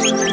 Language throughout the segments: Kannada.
Música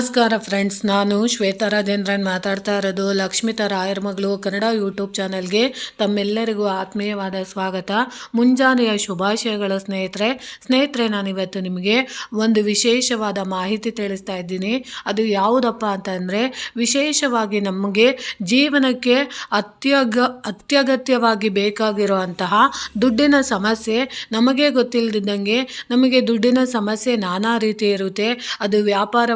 ನಮಸ್ಕಾರ ಫ್ರೆಂಡ್ಸ್, ನಾನು ಶ್ವೇತಾ ರಾಜೇಂದ್ರನ್ ಮಾತಾಡ್ತಾ ಇರೋದು ಲಕ್ಷ್ಮಿತಾ ರಾಯರ್ ಮಗಳು ಕನ್ನಡ ಯೂಟ್ಯೂಬ್ ಚಾನಲ್ಗೆ ತಮ್ಮೆಲ್ಲರಿಗೂ ಆತ್ಮೀಯವಾದ ಸ್ವಾಗತ. ಮುಂಜಾನೆಯ ಶುಭಾಶಯಗಳ ಸ್ನೇಹಿತರೆ. ಸ್ನೇಹಿತರೆ, ನಾನಿವತ್ತು ನಿಮಗೆ ಒಂದು ವಿಶೇಷವಾದ ಮಾಹಿತಿ ತಿಳಿಸ್ತಾ ಇದ್ದೀನಿ. ಅದು ಯಾವುದಪ್ಪ ಅಂತಂದರೆ ವಿಶೇಷವಾಗಿ ನಮಗೆ ಜೀವನಕ್ಕೆ ಅತ್ಯಗ, ಅತ್ಯಗತ್ಯವಾಗಿ ಬೇಕಾಗಿರುವಂತಹ ದುಡ್ಡಿನ ಸಮಸ್ಯೆ ನಮಗೆ ಗೊತ್ತಿಲ್ಲದಿದ್ದಂಗೆ ನಮಗೆ ದುಡ್ಡಿನ ಸಮಸ್ಯೆ ನಾನಾ ರೀತಿ ಇರುತ್ತೆ. ಅದು ವ್ಯಾಪಾರ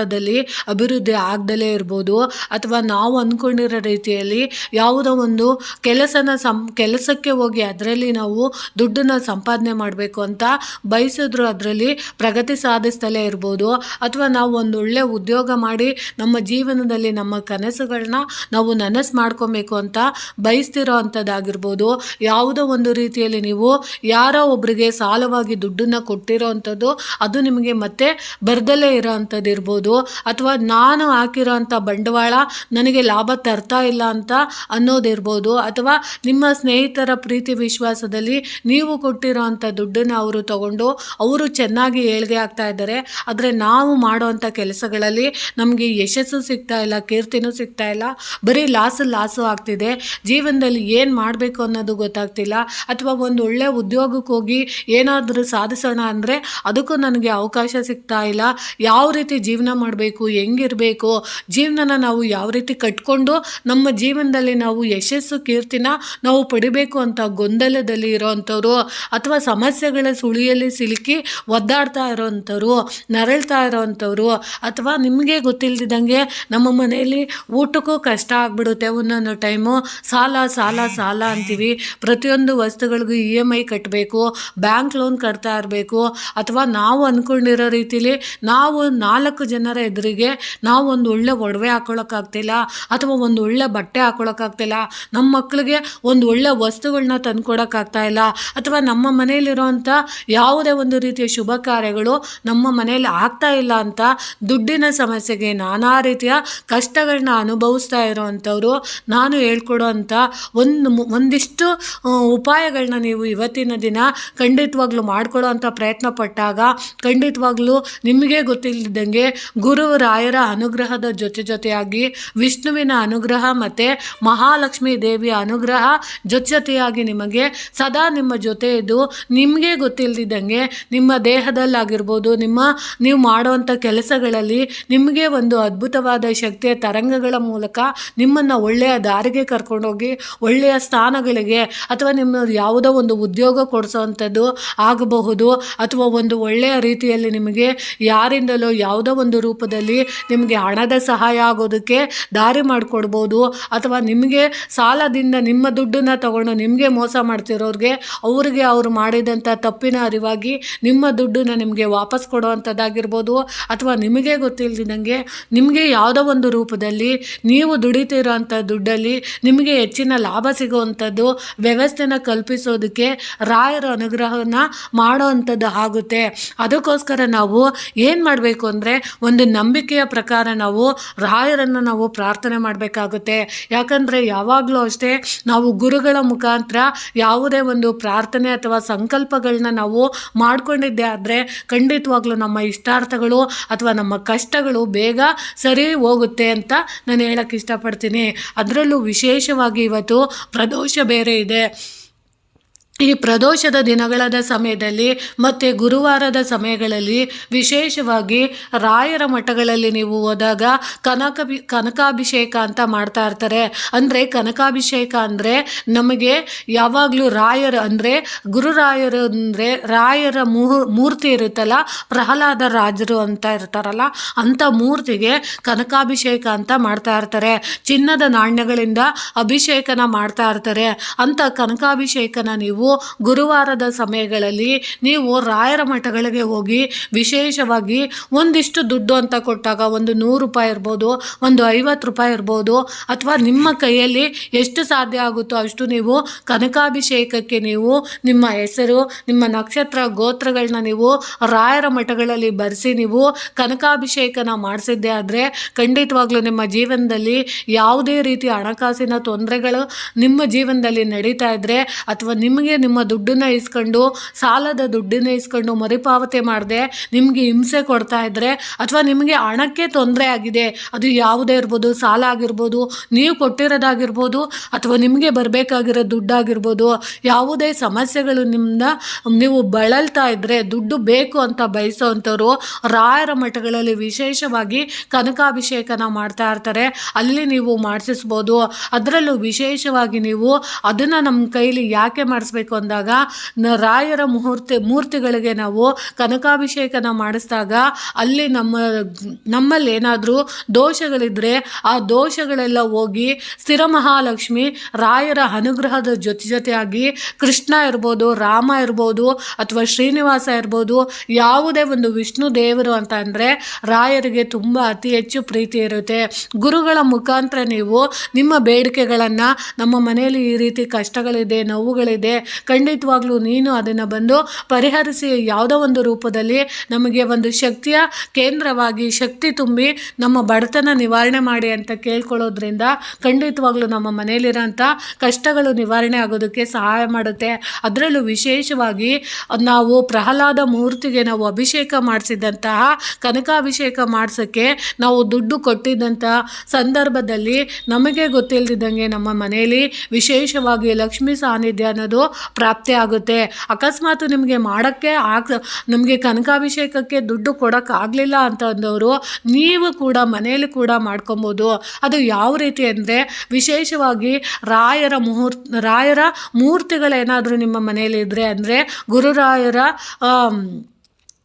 ವ್ಯವಹಾರದಲ್ಲಿ ಅಭಿವೃದ್ಧಿ ಆಗದಲೇ ಇರ್ಬೋದು ಅಥವಾ ನಾವು ಅಂದ್ಕೊಂಡಿರೋ ರೀತಿಯಲ್ಲಿ ಯಾವುದೋ ಒಂದು ಕೆಲಸನ ಸಂ, ಕೆಲಸಕ್ಕೆ ಹೋಗಿ ಅದರಲ್ಲಿ ನಾವು ದುಡ್ಡನ್ನು ಸಂಪಾದನೆ ಮಾಡಬೇಕು ಅಂತ ಬಯಸಿದ್ರು ಅದರಲ್ಲಿ ಪ್ರಗತಿ ಸಾಧಿಸ್ತಲೇ ಇರ್ಬೋದು ಅಥವಾ ನಾವು ಒಂದು ಒಳ್ಳೆ ಉದ್ಯೋಗ ಮಾಡಿ ನಮ್ಮ ಜೀವನದಲ್ಲಿ ನಮ್ಮ ಕನಸುಗಳನ್ನ ನಾವು ನನಸು ಮಾಡ್ಕೊಬೇಕು ಅಂತ ಬಯಸ್ತಿರೋ ಅಂಥದ್ದಾಗಿರ್ಬೋದು. ಯಾವುದೋ ಒಂದು ರೀತಿಯಲ್ಲಿ ನೀವು ಯಾರೋ ಒಬ್ಬರಿಗೆ ಸಾಲವಾಗಿ ದುಡ್ಡನ್ನು ಕೊಟ್ಟಿರೋ ಅಂಥದ್ದು ಅದು ನಿಮಗೆ ಮತ್ತೆ ಬರ್ದಲೇ ಇರೋ ಅಂಥದ್ದು ಇರ್ಬೋದು ಅಥವಾ ನಾನು ಹಾಕಿರೋಂಥ ಬಂಡವಾಳ ನನಗೆ ಲಾಭ ತರ್ತಾ ಇಲ್ಲ ಅಂತ ಅನ್ನೋದಿರ್ಬೋದು ಅಥವಾ ನಿಮ್ಮ ಸ್ನೇಹಿತರ ಪ್ರೀತಿ ವಿಶ್ವಾಸದಲ್ಲಿ ನೀವು ಕೊಟ್ಟಿರೋ ಅಂಥ ದುಡ್ಡನ್ನು ಅವರು ತಗೊಂಡು ಅವರು ಚೆನ್ನಾಗಿ ಏಳ್ಗೆ ಆಗ್ತಾ ಇದ್ದಾರೆ. ಆದರೆ ನಾವು ಮಾಡೋವಂಥ ಕೆಲಸಗಳಲ್ಲಿ ನಮಗೆ ಯಶಸ್ಸು ಸಿಗ್ತಾ ಇಲ್ಲ, ಕೀರ್ತಿನೂ ಸಿಗ್ತಾ ಇಲ್ಲ. ಬರೀ ಲಾಸು ಲಾಸು ಆಗ್ತಿದೆ. ಜೀವನದಲ್ಲಿ ಏನು ಮಾಡಬೇಕು ಅನ್ನೋದು ಗೊತ್ತಾಗ್ತಿಲ್ಲ. ಅಥವಾ ಒಂದು ಒಳ್ಳೆ ಉದ್ಯೋಗಕ್ಕೆ ಹೋಗಿ ಏನಾದರೂ ಸಾಧಿಸೋಣ ಅಂದರೆ ಅದಕ್ಕೂ ನನಗೆ ಅವಕಾಶ ಸಿಗ್ತಾ ಇಲ್ಲ. ಯಾವ ರೀತಿ ಜೀವನ ಮಾಡಬೇಕು, ಹೆಂಗಿರಬೇಕು, ಜೀವನನ ನಾವು ಯಾವ ರೀತಿ ಕಟ್ಕೊಂಡು ನಮ್ಮ ಜೀವನದಲ್ಲಿ ನಾವು ಯಶಸ್ಸು, ಕೀರ್ತಿನ ನಾವು ಪಡಿಬೇಕು ಅಂತ ಗೊಂದಲದಲ್ಲಿ ಇರೋವಂಥವ್ರು ಅಥವಾ ಸಮಸ್ಯೆಗಳ ಸುಳಿಯಲ್ಲಿ ಸಿಲುಕಿ ಒದ್ದಾಡ್ತಾ ಇರೋವಂಥವ್ರು ನರಳ್ತಾ ಇರೋವಂಥವ್ರು ಅಥವಾ ನಿಮಗೆ ಗೊತ್ತಿಲ್ಲದಿದ್ದಂಗೆ ನಮ್ಮ ಮನೆಯಲ್ಲಿ ಊಟಕ್ಕೂ ಕಷ್ಟ ಆಗ್ಬಿಡುತ್ತೆ ಒಂದೊಂದು ಟೈಮು. ಸಾಲ ಸಾಲ ಸಾಲ ಅಂತೀವಿ. ಪ್ರತಿಯೊಂದು ವಸ್ತುಗಳಿಗೂ ಇ ಎಂ ಐ ಕಟ್ಟಬೇಕು ಬ್ಯಾಂಕ್ ಲೋನ್ ಕಟ್ತಾ ಇರಬೇಕು ಅಥವಾ ನಾವು ಅಂದ್ಕೊಂಡಿರೋ ರೀತಿಲಿ ನಾವು ನಾಲ್ಕು ಜನರ ಎದುರಿಗೆ ನಾವು ಒಂದು ಒಳ್ಳೆ ಒಡವೆ ಹಾಕೊಳ್ಳೋಕ್ಕಾಗ್ತಿಲ್ಲ ಅಥವಾ ಒಂದು ಒಳ್ಳೆ ಬಟ್ಟೆ ಹಾಕೊಳ್ಳೋಕ್ಕಾಗ್ತಿಲ್ಲ ನಮ್ಮ ಮಕ್ಕಳಿಗೆ ಒಂದು ಒಳ್ಳೆ ವಸ್ತುಗಳನ್ನ ತಂದುಕೊಡೋಕ್ಕಾಗ್ತಾ ಇಲ್ಲ ಅಥವಾ ನಮ್ಮ ಮನೆಯಲ್ಲಿರೋವಂಥ ಯಾವುದೇ ಒಂದು ರೀತಿಯ ಶುಭ ಕಾರ್ಯಗಳು ನಮ್ಮ ಮನೆಯಲ್ಲಿ ಆಗ್ತಾ ಇಲ್ಲ ಅಂತ ದುಡ್ಡಿನ ಸಮಸ್ಯೆಗೆ ನಾನಾ ರೀತಿಯ ಕಷ್ಟಗಳನ್ನ ಅನುಭವಿಸ್ತಾ ಇರೋವಂಥವ್ರು, ನಾನು ಹೇಳ್ಕೊಡೋ ಅಂಥ ಒಂದು ಒಂದಿಷ್ಟು ಉಪಾಯಗಳನ್ನ ನೀವು ಇವತ್ತಿನ ದಿನ ಖಂಡಿತವಾಗ್ಲೂ ಮಾಡ್ಕೊಳ್ಳೋ ಅಂಥ ಪ್ರಯತ್ನ ಪಟ್ಟಾಗ ಖಂಡಿತವಾಗ್ಲೂ ನಿಮಗೆ ಗೊತ್ತಿಲ್ಲದಂಗೆ ಗುರು ರಾಯರ ಅನುಗ್ರಹದ ಜೊತೆ ಜೊತೆಯಾಗಿ ವಿಷ್ಣುವಿನ ಅನುಗ್ರಹ ಮತ್ತು ಮಹಾಲಕ್ಷ್ಮೀ ದೇವಿಯ ಅನುಗ್ರಹ ಜೊತೆ ಜೊತೆಯಾಗಿ ನಿಮಗೆ ಸದಾ ನಿಮ್ಮ ಜೊತೆ ಇದ್ದು ನಿಮಗೆ ಗೊತ್ತಿಲ್ಲದಿದ್ದಂಗೆ ನಿಮ್ಮ ದೇಹದಲ್ಲಾಗಿರ್ಬೋದು, ನಿಮ್ಮ ನೀವು ಮಾಡುವಂಥ ಕೆಲಸಗಳಲ್ಲಿ ನಿಮಗೆ ಒಂದು ಅದ್ಭುತವಾದ ಶಕ್ತಿಯ ತರಂಗಗಳ ಮೂಲಕ ನಿಮ್ಮನ್ನು ಒಳ್ಳೆಯ ದಾರಿಗೆ ಕರ್ಕೊಂಡೋಗಿ, ಒಳ್ಳೆಯ ಸ್ಥಾನಗಳಿಗೆ ಅಥವಾ ನಿಮ್ಮ ಯಾವುದೋ ಒಂದು ಉದ್ಯೋಗ ಕೊಡಿಸೋವಂಥದ್ದು ಆಗಬಹುದು ಅಥವಾ ಒಂದು ಒಳ್ಳೆಯ ರೀತಿಯಲ್ಲಿ ನಿಮಗೆ ಯಾರಿಂದಲೋ ಯಾವುದೋ ಒಂದು ರೂಪದಲ್ಲಿ ನಿಮಗೆ ಹಣದ ಸಹಾಯ ಆಗೋದಕ್ಕೆ ದಾರಿ ಮಾಡಿಕೊಡ್ಬೋದು. ಅಥವಾ ನಿಮಗೆ ಸಾಲದಿಂದ ನಿಮ್ಮ ದುಡ್ಡನ್ನು ತಗೊಂಡು ನಿಮಗೆ ಮೋಸ ಮಾಡ್ತಿರೋರಿಗೆ ಅವರಿಗೆ ಅವರು ಮಾಡಿದಂಥ ತಪ್ಪಿನ ಅರಿವಾಗಿ ನಿಮ್ಮ ದುಡ್ಡನ್ನ ನಿಮಗೆ ವಾಪಸ್ ಕೊಡುವಂಥದ್ದಾಗಿರ್ಬೋದು ಅಥವಾ ನಿಮಗೆ ಗೊತ್ತಿಲ್ಲದಿದ್ದಂಗೆ ನಿಮಗೆ ಯಾವುದೋ ಒಂದು ರೂಪದಲ್ಲಿ ನೀವು ದುಡಿತಿರೋ ಅಂಥ ದುಡ್ಡಲ್ಲಿ ನಿಮಗೆ ಹೆಚ್ಚಿನ ಲಾಭ ಸಿಗುವಂಥದ್ದು ವ್ಯವಸ್ಥೆನ ಕಲ್ಪಿಸೋದಕ್ಕೆ ರಾಯರ ಅನುಗ್ರಹನ ಮಾಡೋ ಅಂಥದ್ದು ಆಗುತ್ತೆ. ಅದಕ್ಕೋಸ್ಕರ ನಾವು ಏನು ಮಾಡಬೇಕು ಅಂದರೆ ಒಂದು ನಂಬಿಕೆಯ ಪ್ರಕಾರ ನಾವು ರಾಯರನ್ನು ನಾವು ಪ್ರಾರ್ಥನೆ ಮಾಡಬೇಕಾಗುತ್ತೆ. ಯಾಕಂದರೆ ಯಾವಾಗಲೂ ಅಷ್ಟೇ ನಾವು ಗುರುಗಳ ಮುಖಾಂತರ ಯಾವುದೇ ಒಂದು ಪ್ರಾರ್ಥನೆ ಅಥವಾ ಸಂಕಲ್ಪಗಳನ್ನ ನಾವು ಮಾಡ್ಕೊಂಡಿದ್ದೆ ಆದರೆ ಖಂಡಿತವಾಗ್ಲೂ ನಮ್ಮ ಇಷ್ಟಾರ್ಥಗಳು ಅಥವಾ ನಮ್ಮ ಕಷ್ಟಗಳು ಬೇಗ ಸರಿ ಹೋಗುತ್ತೆ ಅಂತ ನಾನು ಹೇಳಕ್ಕೆ ಇಷ್ಟಪಡ್ತೀನಿ. ಅದರಲ್ಲೂ ವಿಶೇಷವಾಗಿ ಇವತ್ತು ಪ್ರದೋಷ ಬೇರೆ ಇದೆ. ಈ ಪ್ರದೋಷದ ದಿನಗಳದ ಸಮಯದಲ್ಲಿ ಮತ್ತು ಗುರುವಾರದ ಸಮಯಗಳಲ್ಲಿ ವಿಶೇಷವಾಗಿ ರಾಯರ ಮಠಗಳಲ್ಲಿ ನೀವು ಹೋದಾಗ ಕನಕ ಕನಕಾಭಿಷೇಕ ಅಂತ ಮಾಡ್ತಾ ಇರ್ತಾರೆ. ಅಂದರೆ ಕನಕಾಭಿಷೇಕ ಅಂದರೆ ನಮಗೆ ಯಾವಾಗಲೂ ರಾಯರು ಅಂದರೆ ಗುರುರಾಯರು ಅಂದರೆ ರಾಯರ ಮೂರ್ತಿ ಇರುತ್ತಲ್ಲ, ಪ್ರಹ್ಲಾದ ರಾಜರು ಅಂತ ಇರ್ತಾರಲ್ಲ ಅಂಥ ಮೂರ್ತಿಗೆ ಕನಕಾಭಿಷೇಕ ಅಂತ ಮಾಡ್ತಾ ಇರ್ತಾರೆ. ಚಿನ್ನದ ನಾಣ್ಯಗಳಿಂದ ಅಭಿಷೇಕನ ಮಾಡ್ತಾ ಇರ್ತಾರೆ. ಅಂಥ ಕನಕಾಭಿಷೇಕನ ನೀವು ಗುರುವಾರದ ಸಮಯಗಳಲ್ಲಿ ನೀವು ರಾಯರ ಮಠಗಳಿಗೆ ಹೋಗಿ ವಿಶೇಷವಾಗಿ ಒಂದಿಷ್ಟು ದುಡ್ಡು ಅಂತ ಕೊಟ್ಟಾಗ ಒಂದು ನೂರು ರೂಪಾಯಿ ಇರ್ಬೋದು, ಒಂದು ಐವತ್ತು ರೂಪಾಯಿ ಇರ್ಬೋದು, ಅಥವಾ ನಿಮ್ಮ ಕೈಯಲ್ಲಿ ಎಷ್ಟು ಸಾಧ್ಯ ಆಗುತ್ತೋ ಅಷ್ಟು ನೀವು ಕನಕಾಭಿಷೇಕಕ್ಕೆ ನೀವು ನಿಮ್ಮ ಹೆಸರು, ನಿಮ್ಮ ನಕ್ಷತ್ರ ಗೋತ್ರಗಳನ್ನ ನೀವು ರಾಯರ ಮಠಗಳಲ್ಲಿ ಬರೆಸಿ ನೀವು ಕನಕಾಭಿಷೇಕನ ಮಾಡಿಸಿದ್ದೆ ಆದರೆ ಖಂಡಿತವಾಗ್ಲೂ ನಿಮ್ಮ ಜೀವನದಲ್ಲಿ ಯಾವುದೇ ರೀತಿ ಹಣಕಾಸಿನ ತೊಂದರೆಗಳು ನಿಮ್ಮ ಜೀವನದಲ್ಲಿ ನಡೀತಾ ಇದ್ದರೆ ಅಥವಾ ನಿಮಗೆ ನಿಮ್ಮ ದುಡ್ಡನ್ನ ಇಸ್ಕೊಂಡು, ಸಾಲದ ದುಡ್ಡನ್ನ ಇಸ್ಕೊಂಡು ಮರುಪಾವತಿ ಮಾಡದೆ, ನಿಮಗೆ ಹಿಂಸೆ ಕೊಡ್ತಾ ಇದ್ದರೆ ಅಥವಾ ನಿಮಗೆ ಹಣಕ್ಕೆ ತೊಂದರೆ ಆಗಿದೆ, ಅದು ಯಾವುದೇ ಇರ್ಬೋದು, ಸಾಲ ಆಗಿರ್ಬೋದು, ನೀವು ಕೊಟ್ಟಿರೋದಾಗಿರ್ಬೋದು, ಅಥವಾ ನಿಮಗೆ ಬರಬೇಕಾಗಿರೋ ದುಡ್ಡಾಗಿರ್ಬೋದು, ಯಾವುದೇ ಸಮಸ್ಯೆಗಳು ನಿಮ್ಮನ್ನ ನೀವು ಬಳಲ್ತಾ ಇದ್ದರೆ ದುಡ್ಡು ಬೇಕು ಅಂತ ಬಯಸೋವಂಥವ್ರು ರಾಯರ ಮಠಗಳಲ್ಲಿ ವಿಶೇಷವಾಗಿ ಕನಕಾಭಿಷೇಕನ ಮಾಡ್ತಾ ಇರ್ತಾರೆ. ಅಲ್ಲಿ ನೀವು ಮಾಡಿಸ್ಬೋದು ಅದರಲ್ಲೂ ವಿಶೇಷವಾಗಿ ನೀವು ಅದನ್ನು ನಮ್ಮ ಕೈಲಿ ಯಾಕೆ ಮಾಡಿಸ್ಬೇಕು? ಅಂದಾಗ ನ ರಾಯರ ಮುಹೂರ್ತಿ, ಮೂರ್ತಿಗಳಿಗೆ ನಾವು ಕನಕಾಭಿಷೇಕನ ಮಾಡಿಸಿದಾಗ ಅಲ್ಲಿ ನಮ್ಮ, ನಮ್ಮಲ್ಲಿ ಏನಾದರೂ ದೋಷಗಳಿದ್ದರೆ ಆ ದೋಷಗಳೆಲ್ಲ ಹೋಗಿ ಸ್ಥಿರ ಮಹಾಲಕ್ಷ್ಮಿ ರಾಯರ ಅನುಗ್ರಹದ ಜೊತೆ ಜೊತೆಯಾಗಿ ಕೃಷ್ಣ ಇರ್ಬೋದು, ರಾಮ ಇರ್ಬೋದು, ಅಥವಾ ಶ್ರೀನಿವಾಸ ಇರ್ಬೋದು, ಯಾವುದೇ ಒಂದು ವಿಷ್ಣು ದೇವರು ಅಂತ ಅಂದರೆ ರಾಯರಿಗೆ ತುಂಬ ಅತಿ ಹೆಚ್ಚು ಪ್ರೀತಿ ಇರುತ್ತೆ. ಗುರುಗಳ ಮುಖಾಂತರ ನೀವು ನಿಮ್ಮ ಬೇಡಿಕೆಗಳನ್ನು ನಮ್ಮ ಮನೆಯಲ್ಲಿ ಈ ರೀತಿ ಕಷ್ಟಗಳಿದೆ, ನೋವುಗಳಿದೆ ಖಂಡಿತವಾಗ್ಲೂ ನೀನು ಅದನ್ನು ಬಂದು ಪರಿಹರಿಸಿ ಯಾವುದೋ ಒಂದು ರೂಪದಲ್ಲಿ ನಮಗೆ ಒಂದು ಶಕ್ತಿಯ ಕೇಂದ್ರವಾಗಿ ಶಕ್ತಿ ತುಂಬಿ ನಮ್ಮ ಬಡತನ ನಿವಾರಣೆ ಮಾಡಿ ಅಂತ ಕೇಳ್ಕೊಳ್ಳೋದ್ರಿಂದ ಖಂಡಿತವಾಗ್ಲೂ ನಮ್ಮ ಮನೆಯಲ್ಲಿರೋಂಥ ಕಷ್ಟಗಳು ನಿವಾರಣೆ ಆಗೋದಕ್ಕೆ ಸಹಾಯ ಮಾಡುತ್ತೆ. ಅದರಲ್ಲೂ ವಿಶೇಷವಾಗಿ ನಾವು ಪ್ರಹ್ಲಾದ ಮೂರ್ತಿಗೆ ನಾವು ಅಭಿಷೇಕ ಮಾಡಿಸಿದಂತಹ ಕನಕಾಭಿಷೇಕ ಮಾಡಿಸೋಕ್ಕೆ ನಾವು ದುಡ್ಡು ಕೊಟ್ಟಿದ್ದಂಥ ಸಂದರ್ಭದಲ್ಲಿ ನಮಗೆ ಗೊತ್ತಿಲ್ಲದಿದ್ದಂಗೆ ನಮ್ಮ ಮನೆಯಲ್ಲಿ ವಿಶೇಷವಾಗಿ ಲಕ್ಷ್ಮೀ ಸಾನ್ನಿಧ್ಯ ಅನ್ನೋದು ಪ್ರಾಪ್ತಿ ಆಗುತ್ತೆ. ಅಕಸ್ಮಾತ್ ನಿಮಗೆ ಮಾಡೋಕ್ಕೆ ಆಗ, ನಿಮಗೆ ಕನಕಾಭಿಷೇಕಕ್ಕೆ ದುಡ್ಡು ಕೊಡೋಕ್ಕಾಗಲಿಲ್ಲ ಅಂತ ಅಂದವರು ನೀವು ಕೂಡ ಮನೆಯಲ್ಲಿ ಕೂಡ ಮಾಡ್ಕೊಬೋದು. ಅದು ಯಾವ ರೀತಿ ಅಂದರೆ ವಿಶೇಷವಾಗಿ ರಾಯರ ಮುಹೂರ್ತ, ರಾಯರ ಮೂರ್ತಿಗಳೇನಾದರೂ ನಿಮ್ಮ ಮನೆಯಲ್ಲಿ ಇದ್ದರೆ ಅಂದರೆ ಗುರುರಾಯರ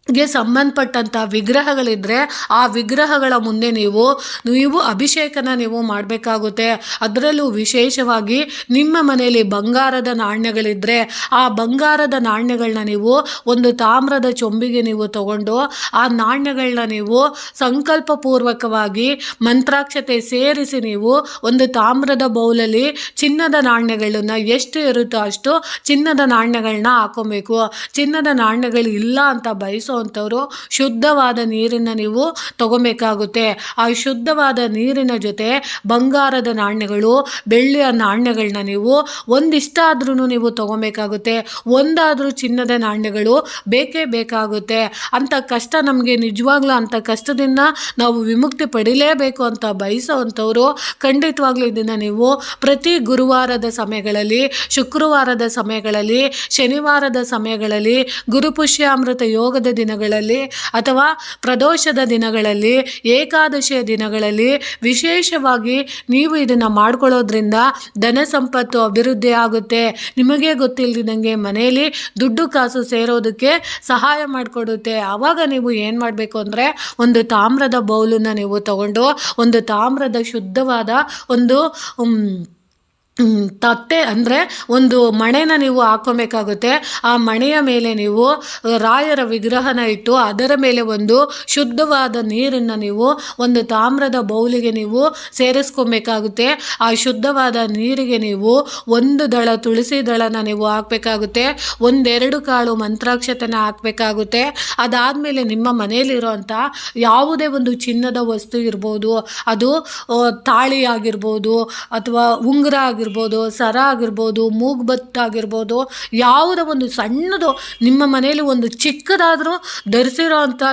ಗೆ ಸಂಬಂಧಪಟ್ಟಂಥ ವಿಗ್ರಹಗಳಿದ್ದರೆ ಆ ವಿಗ್ರಹಗಳ ಮುಂದೆ ನೀವು ನೀವು ಅಭಿಷೇಕನ ನೀವು ಮಾಡಬೇಕಾಗುತ್ತೆ. ಅದರಲ್ಲೂ ವಿಶೇಷವಾಗಿ ನಿಮ್ಮ ಮನೆಯಲ್ಲಿ ಬಂಗಾರದ ನಾಣ್ಯಗಳಿದ್ದರೆ ಆ ಬಂಗಾರದ ನಾಣ್ಯಗಳನ್ನ ನೀವು ಒಂದು ತಾಮ್ರದ ಚೊಂಬಿಗೆ ನೀವು ತಗೊಂಡು ಆ ನಾಣ್ಯಗಳನ್ನ ನೀವು ಸಂಕಲ್ಪಪೂರ್ವಕವಾಗಿ ಮಂತ್ರಾಕ್ಷತೆ ಸೇರಿಸಿ ನೀವು ಒಂದು ತಾಮ್ರದ ಬೌಲಲ್ಲಿ ಚಿನ್ನದ ನಾಣ್ಯಗಳನ್ನ ಎಷ್ಟು ಇರುತ್ತೋ ಅಷ್ಟು ಚಿನ್ನದ ನಾಣ್ಯಗಳನ್ನ ಹಾಕೊಬೇಕು. ಚಿನ್ನದ ನಾಣ್ಯಗಳು ಇಲ್ಲ ಅಂತ ಬಯಸೋ ಅಂಥವ್ರು ಶುದ್ಧವಾದ ನೀರನ್ನು ನೀವು ತಗೊಬೇಕಾಗುತ್ತೆ. ಆ ಶುದ್ಧವಾದ ನೀರಿನ ಜೊತೆ ಬಂಗಾರದ ನಾಣ್ಯಗಳು, ಬೆಳ್ಳಿಯ ನಾಣ್ಯಗಳನ್ನ ನೀವು ಒಂದಿಷ್ಟಾದ್ರೂ ನೀವು ತಗೊಬೇಕಾಗುತ್ತೆ. ಒಂದಾದರೂ ಚಿನ್ನದ ನಾಣ್ಯಗಳು ಬೇಕೇ ಬೇಕಾಗುತ್ತೆ. ಅಂಥ ಕಷ್ಟ ನಮಗೆ ನಿಜವಾಗ್ಲೂ ಅಂಥ ಕಷ್ಟದಿಂದ ನಾವು ವಿಮುಕ್ತಿ ಪಡಿಲೇಬೇಕು ಅಂತ ಬಯಸೋವಂಥವ್ರು ಖಂಡಿತವಾಗ್ಲೂ ಇದನ್ನು ನೀವು ಪ್ರತಿ ಗುರುವಾರದ ಸಮಯಗಳಲ್ಲಿ, ಶುಕ್ರವಾರದ ಸಮಯಗಳಲ್ಲಿ, ಶನಿವಾರದ ಸಮಯಗಳಲ್ಲಿ, ಗುರುಪುಷ್ಯಾಮೃತ ಯೋಗದ ದಿನಗಳಲ್ಲಿ ಅಥವಾ ಪ್ರದೋಷದ ದಿನಗಳಲ್ಲಿ, ಏಕಾದಶಿಯ ದಿನಗಳಲ್ಲಿ ವಿಶೇಷವಾಗಿ ನೀವು ಇದನ್ನು ಮಾಡ್ಕೊಳ್ಳೋದ್ರಿಂದ ಧನ ಸಂಪತ್ತು ಅಭಿವೃದ್ಧಿ ಆಗುತ್ತೆ. ನಿಮಗೆ ಗೊತ್ತಿಲ್ಲದಿದ್ದಂಗೆ ಮನೆಯಲ್ಲಿ ದುಡ್ಡು ಕಾಸು ಸೇರೋದಕ್ಕೆ ಸಹಾಯ ಮಾಡಿಕೊಡುತ್ತೆ. ಆವಾಗ ನೀವು ಏನು ಮಾಡಬೇಕು ಅಂದರೆ ಒಂದು ತಾಮ್ರದ ಬೌಲನ್ನು ನೀವು ತಗೊಂಡು ಒಂದು ತಾಮ್ರದ ಶುದ್ಧವಾದ ಒಂದು ತಟ್ಟೆ ಅಂದರೆ ಒಂದು ಮಣೆನ ನೀವು ಹಾಕೋಬೇಕಾಗುತ್ತೆ. ಆ ಮಣೆಯ ಮೇಲೆ ನೀವು ರಾಯರ ವಿಗ್ರಹನ ಇಟ್ಟು ಅದರ ಮೇಲೆ ಒಂದು ಶುದ್ಧವಾದ ನೀರನ್ನು ನೀವು ಒಂದು ತಾಮ್ರದ ಬೌಲಿಗೆ ನೀವು ಸೇರಿಸ್ಕೊಬೇಕಾಗುತ್ತೆ. ಆ ಶುದ್ಧವಾದ ನೀರಿಗೆ ನೀವು ಒಂದು ದಳ ತುಳಸಿ ದಳನ ನೀವು ಹಾಕಬೇಕಾಗುತ್ತೆ. ಒಂದೆರಡು ಕಾಳು ಮಂತ್ರಾಕ್ಷತೆನ ಹಾಕಬೇಕಾಗುತ್ತೆ. ಅದಾದಮೇಲೆ ನಿಮ್ಮ ಮನೆಯಲ್ಲಿರುವಂಥ ಯಾವುದೇ ಒಂದು ಚಿನ್ನದ ವಸ್ತು ಇರ್ಬೋದು, ಅದು ತಾಳಿ ಆಗಿರ್ಬೋದು ಅಥವಾ ಉಂಗುರ ಆಗಿರ್ಬೋದು, ಸರ ಆಗಿರ್ಬೋದು, ಮೂಗ್ಬತ್ತು ಆಗಿರ್ಬೋದು, ಯಾವುದೋ ಒಂದು ಸಣ್ಣದು ನಿಮ್ಮ ಮನೆಯಲ್ಲಿ ಒಂದು ಚಿಕ್ಕದಾದರೂ ಧರಿಸಿರೋ ಅಂಥ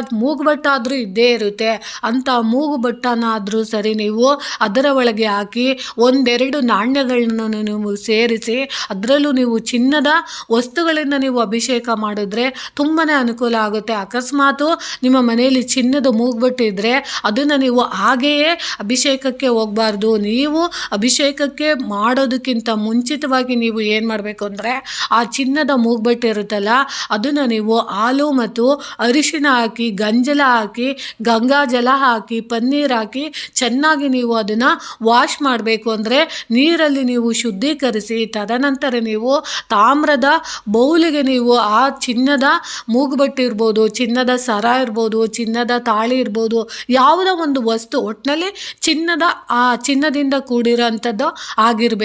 ಇದ್ದೇ ಇರುತ್ತೆ. ಅಂಥ ಮೂಗುಬಟ್ಟನಾದರೂ ಸರಿ ನೀವು ಅದರ ಒಳಗೆ ಹಾಕಿ ಒಂದೆರಡು ನಾಣ್ಯಗಳನ್ನ ನೀವು ಸೇರಿಸಿ, ಅದರಲ್ಲೂ ನೀವು ಚಿನ್ನದ ವಸ್ತುಗಳಿಂದ ನೀವು ಅಭಿಷೇಕ ಮಾಡಿದ್ರೆ ತುಂಬಾ ಅನುಕೂಲ ಆಗುತ್ತೆ. ಅಕಸ್ಮಾತು ನಿಮ್ಮ ಮನೆಯಲ್ಲಿ ಚಿನ್ನದ ಇದ್ದರೆ ಅದನ್ನು ನೀವು ಹಾಗೆಯೇ ಅಭಿಷೇಕಕ್ಕೆ ಹೋಗಬಾರ್ದು. ನೀವು ಅಭಿಷೇಕಕ್ಕೆ ಮಾಡೋದಕ್ಕಿಂತ ಮುಂಚಿತವಾಗಿ ನೀವು ಏನು ಮಾಡಬೇಕು ಅಂದರೆ ಆ ಚಿನ್ನದ ಮೂಗ್ಬಟ್ಟು ಇರುತ್ತಲ್ಲ, ಅದನ್ನು ನೀವು ಹಾಲು ಮತ್ತು ಅರಿಶಿನ ಹಾಕಿ, ಗಂಜಲ ಹಾಕಿ, ಗಂಗಾ ಜಲ ಹಾಕಿ, ಪನ್ನೀರ್ ಹಾಕಿ ಚೆನ್ನಾಗಿ ನೀವು ಅದನ್ನು ವಾಶ್ ಮಾಡಬೇಕು ಅಂದರೆ ನೀರಲ್ಲಿ ನೀವು ಶುದ್ಧೀಕರಿಸಿ, ತದನಂತರ ನೀವು ತಾಮ್ರದ ಬೌಲಿಗೆ ನೀವು ಆ ಚಿನ್ನದ ಮೂಗುಬಟ್ಟು ಇರ್ಬೋದು, ಚಿನ್ನದ ಸರ ಇರ್ಬೋದು, ಚಿನ್ನದ ತಾಳಿ ಇರ್ಬೋದು, ಯಾವುದೋ ಒಂದು ವಸ್ತು ಒಟ್ಟಿನಲ್ಲಿ ಚಿನ್ನದ, ಆ ಚಿನ್ನದಿಂದ ಕೂಡಿರೋ ಅಂಥದ್ದು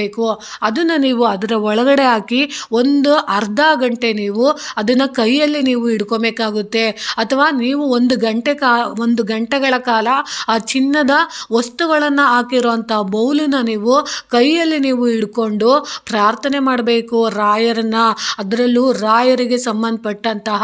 ಆಗಿರಬೇಕು ಅದನ್ನು ನೀವು ಅದರ ಒಳಗಡೆ ಹಾಕಿ ಒಂದು ಅರ್ಧ ಗಂಟೆ ನೀವು ಅದನ್ನು ಕೈಯಲ್ಲಿ ನೀವು ಹಿಡ್ಕೊಬೇಕಾಗುತ್ತೆ. ಅಥವಾ ನೀವು ಒಂದು ಗಂಟೆ ಕಾ, ಒಂದು ಗಂಟೆಗಳ ಕಾಲ ಆ ಚಿನ್ನದ ವಸ್ತುಗಳನ್ನು ಹಾಕಿರೋಂಥ ಬೌಲನ್ನ ನೀವು ಕೈಯಲ್ಲಿ ನೀವು ಹಿಡ್ಕೊಂಡು ಪ್ರಾರ್ಥನೆ ಮಾಡಬೇಕು. ರಾಯರನ್ನ, ಅದರಲ್ಲೂ ರಾಯರಿಗೆ ಸಂಬಂಧಪಟ್ಟಂತಹ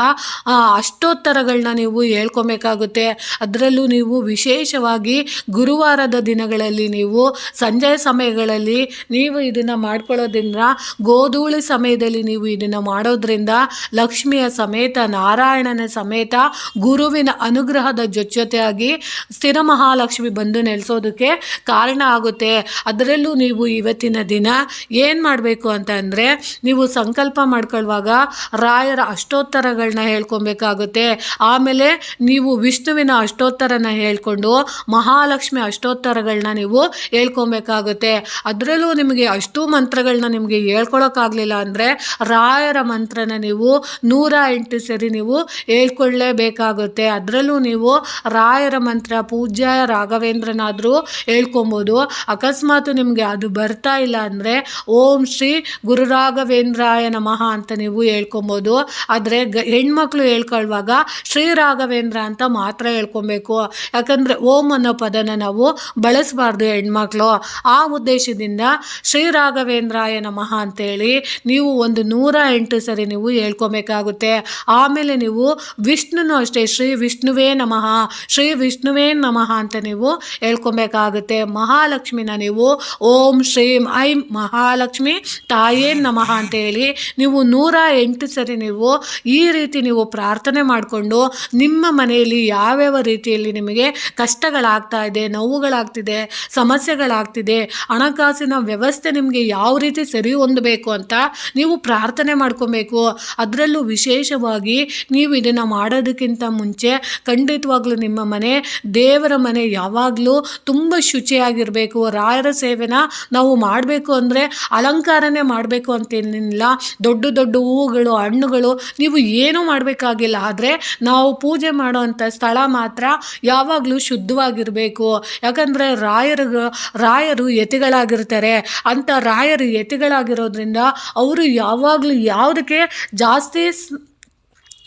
ಅಷ್ಟೋತ್ತರಗಳನ್ನ ನೀವು ಹೇಳ್ಕೊಬೇಕಾಗುತ್ತೆ. ಅದರಲ್ಲೂ ನೀವು ವಿಶೇಷವಾಗಿ ಗುರುವಾರದ ದಿನಗಳಲ್ಲಿ ನೀವು ಸಂಜೆ ಸಮಯಗಳಲ್ಲಿ ನೀವು ಇದನ್ನು ಮಾಡ್ಕೊಳ್ಳೋದ್ರಿಂದ ಗೋಧೂಳಿ ಸಮಯದಲ್ಲಿ ನೀವು ಇದನ್ನು ಮಾಡೋದ್ರಿಂದ ಲಕ್ಷ್ಮಿಯ ಸಮೇತ, ನಾರಾಯಣನ ಸಮೇತ, ಗುರುವಿನ ಅನುಗ್ರಹದ ಜೊತೆಯಾಗಿ ಸ್ಥಿರ ಮಹಾಲಕ್ಷ್ಮಿ ಬಂದು ನೆಲೆಸೋದಕ್ಕೆ ಕಾರಣ ಆಗುತ್ತೆ. ಅದರಲ್ಲೂ ನೀವು ಇವತ್ತಿನ ದಿನ ಏನು ಮಾಡಬೇಕು ಅಂತ ನೀವು ಸಂಕಲ್ಪ ಮಾಡ್ಕೊಳ್ಳುವಾಗ ರಾಯರ ಅಷ್ಟೋತ್ತರಗಳನ್ನ ಹೇಳ್ಕೊಬೇಕಾಗುತ್ತೆ. ಆಮೇಲೆ ನೀವು ವಿಷ್ಣುವಿನ ಅಷ್ಟೋತ್ತರನ ಹೇಳ್ಕೊಂಡು ಮಹಾಲಕ್ಷ್ಮಿ ಅಷ್ಟೋತ್ತರಗಳನ್ನ ನೀವು ಹೇಳ್ಕೊಬೇಕಾಗುತ್ತೆ. ಅದರಲ್ಲೂ ನಿಮಗೆ ಅಷ್ಟು ಮಂತ್ರಗಳನ್ನ ನಿಮಗೆ ಹೇಳ್ಕೊಳಕ್ಕಾಗಲಿಲ್ಲ ಅಂದರೆ ರಾಯರ ಮಂತ್ರನ ನೀವು ನೂರ ಎಂಟು ಸರಿ ನೀವು ಹೇಳ್ಕೊಳ್ಳೇಬೇಕಾಗುತ್ತೆ ಅದರಲ್ಲೂ ನೀವು ರಾಯರ ಮಂತ್ರ ಪೂಜ್ಯ ರಾಘವೇಂದ್ರನಾದರೂ ಹೇಳ್ಕೊಬೋದು. ಅಕಸ್ಮಾತ್ ನಿಮಗೆ ಅದು ಬರ್ತಾ ಇಲ್ಲ ಅಂದರೆ ಓಂ ಶ್ರೀ ಗುರು ರಾಘವೇಂದ್ರಾಯ ನಮಃ ಅಂತ ನೀವು ಹೇಳ್ಕೊಬೋದು. ಆದರೆ ಗ ಹೆಣ್ಮಕ್ಳು ಹೇಳ್ಕೊಳ್ಳುವಾಗ ಶ್ರೀ ರಾಘವೇಂದ್ರ ಅಂತ ಮಾತ್ರ ಹೇಳ್ಕೊಬೇಕು. ಯಾಕಂದರೆ ಓಂ ಅನ್ನೋ ಪದನ ನಾವು ಬಳಸಬಾರ್ದು ಹೆಣ್ಮಕ್ಳು. ಆ ಉದ್ದೇಶದಿಂದ ಶ್ರೀ ರಾಘವೇಂದ್ರಾಯ ನಮಃ ಅಂತೇಳಿ ನೀವು ಒಂದು ನೂರ ಎಂಟು ಸರಿ ನೀವು ಹೇಳ್ಕೊಬೇಕಾಗುತ್ತೆ. ಆಮೇಲೆ ನೀವು ವಿಷ್ಣುನು ಅಷ್ಟೇ, ಶ್ರೀ ವಿಷ್ಣುವೇ ನಮಃ, ಶ್ರೀ ವಿಷ್ಣುವೇ ನಮಃ ಅಂತ ನೀವು ಹೇಳ್ಕೊಬೇಕಾಗುತ್ತೆ. ಮಹಾಲಕ್ಷ್ಮಿನ ನೀವು ಓಂ ಶ್ರೀಂ ಐಂ ಮಹಾಲಕ್ಷ್ಮಿ ತಾಯೇ ನಮಃ ಅಂತೇಳಿ ನೀವು ನೂರ ಎಂಟು ಸರಿ ನೀವು ಈ ರೀತಿ ನೀವು ಪ್ರಾರ್ಥನೆ ಮಾಡಿಕೊಂಡು ನಿಮ್ಮ ಮನೆಯಲ್ಲಿ ಯಾವ್ಯಾವ ರೀತಿಯಲ್ಲಿ ನಿಮಗೆ ಕಷ್ಟಗಳಾಗ್ತಾ ಇದೆ, ನೋವುಗಳಾಗ್ತಿದೆ, ಸಮಸ್ಯೆಗಳಾಗ್ತಿದೆ, ಹಣಕಾಸಿನ ವ್ಯವಸ್ಥೆ ನಿಮಗೆ ಯಾವ ರೀತಿ ಸರಿ ಹೊಂದಬೇಕು ಅಂತ ನೀವು ಪ್ರಾರ್ಥನೆ ಮಾಡ್ಕೊಬೇಕು. ಅದರಲ್ಲೂ ವಿಶೇಷವಾಗಿ ನೀವು ಇದನ್ನು ಮಾಡೋದಕ್ಕಿಂತ ಮುಂಚೆ ಖಂಡಿತವಾಗ್ಲೂ ನಿಮ್ಮ ಮನೆ, ದೇವರ ಮನೆ ಯಾವಾಗಲೂ ತುಂಬ ಶುಚಿಯಾಗಿರಬೇಕು. ರಾಯರ ಸೇವೆನ ನಾವು ಮಾಡಬೇಕು ಅಂದರೆ ಅಲಂಕಾರನೇ ಮಾಡಬೇಕು ಅಂತೇನಿಲ್ಲ. ದೊಡ್ಡ ದೊಡ್ಡ ಹೂವುಗಳು, ಹಣ್ಣುಗಳು ನೀವು ಏನೂ ಮಾಡಬೇಕಾಗಿಲ್ಲ. ಆದರೆ ನಾವು ಪೂಜೆ ಮಾಡುವಂಥ ಸ್ಥಳ ಮಾತ್ರ ಯಾವಾಗಲೂ ಶುದ್ಧವಾಗಿರಬೇಕು. ಯಾಕಂದರೆ ರಾಯರು ರಾಯರು ಯತಿಗಳಾಗಿರ್ತಾರೆ. ಅಂಥ ರಾಯರು ಯತಿಗಳಾಗಿರೋದ್ರಿಂದ ಅವರು ಯಾವಾಗಲೂ ಯಾವುದಕ್ಕೆ ಜಾಸ್ತಿ